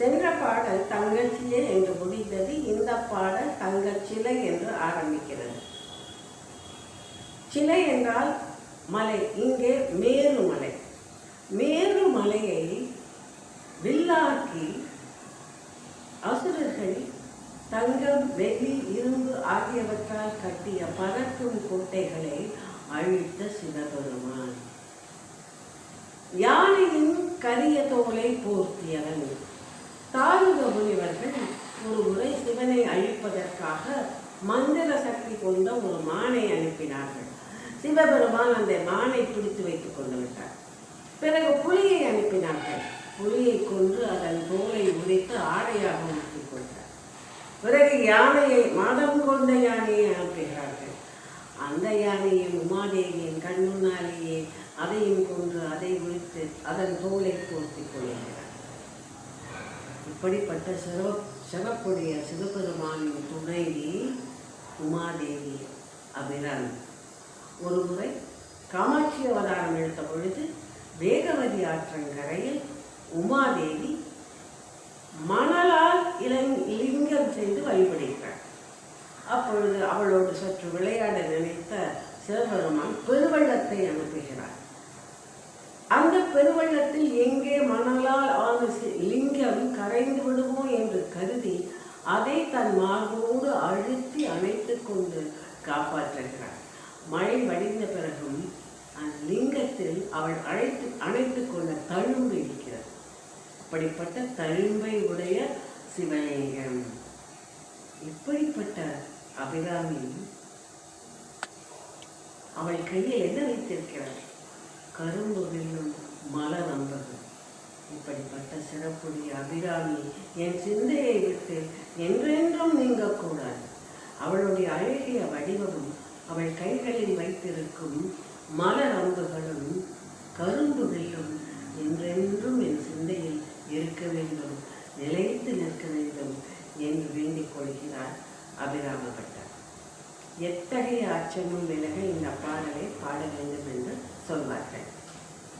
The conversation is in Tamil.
சென்ற பாடல் தங்கச்சியே என்று முடிந்தது இந்த பாடல் தங்கச்சிலை என்று ஆரம்பிக்கிறது. சிலை என்றால் மலை இங்கே மேருமலை மேருமலையை வில்லாக்கி அசுரர்கள் தங்கம் வெள்ளி இரும்பு ஆகியவற்றால் கட்டிய பறக்கும் கோட்டைகளை அழித்த சிவபெருமான். யானையின் கரிய தோலை போர்த்தியவன். மந்திர சக்தி கொண்ட ஒரு மானை அனுப்பினார்கள். சிவபெருமான் அந்த மானை பிடித்து வைத்துக் கொண்டு விட்டார். பிறகு புலியை அனுப்பினார்கள். புலியை கொன்று அதன் தோலை உடைத்து ஆடையாக முடித்துக் கொண்டார். பிறகு யானையை மாதம் கொண்ட யானையை அனுப்புகிறார்கள். அந்த யானையை உமாதேவியின் கண் முன்னாலேயே அதையும் கொன்று அதை உரித்து அதன் தோலை போர்த்திக் கொள்கிறார். அப்படிப்பட்ட சிற சிறப்புடைய சிவபெருமானின் துணைவி உமாதேவி அபிராமி. ஒரு முறை காமாட்சி அவதாரம் எடுத்த பொழுது வேகவதி ஆற்றங்கரையில் உமாதேவி மணலால் இளங் லிங்கம் செய்து வழிபடுகிறார் அப்பொழுது அவளோடு சற்று விளையாட நினைத்த சிவபெருமான் பெருவெள்ளத்தை அனுப்புகிறார். பெருவெள்ளத்தில் எங்கே மணலால் ஆன லிங்கம் கரைந்து விடுமோ என்று கருதி அதை தன் மார்போடு அழுத்தி அணைத்துக் கொண்டு காப்பாற்றுகிறார் மழை வடிந்த பிறகும் அந்த லிங்கத்தில் அவள் அழைத்து அணைத்துக் கொண்ட தழும்பு இருக்கிறது. அப்படிப்பட்ட தழும்பை உடைய சிவலிங்கம் இப்படிப்பட்ட அபிராமி அவள் கையில் என்ன வைத்திருக்கிறார் கரும்பு வில்லும் மலர் அம்பது இப்படிப்பட்ட சிறப்புடைய அபிராமி என் சிந்தையை விட்டு என்றென்றும் நீங்கக்கூடாது. அவளுடைய அழகிய வடிவமும் அவள் கைகளில் வைத்திருக்கும் மலர் அம்புகளும் கரும்பு வில்லும் என்றென்றும் என் சிந்தையில் இருக்க வேண்டும் நிலைத்து நிற்க வேண்டும் என்று வேண்டிக் கொள்கிறார் அபிராமபட்டர். எத்தகைய அச்சமும் விலக இந்த பாடலை பாட வேண்டும் என்று சொல்வார்கள்.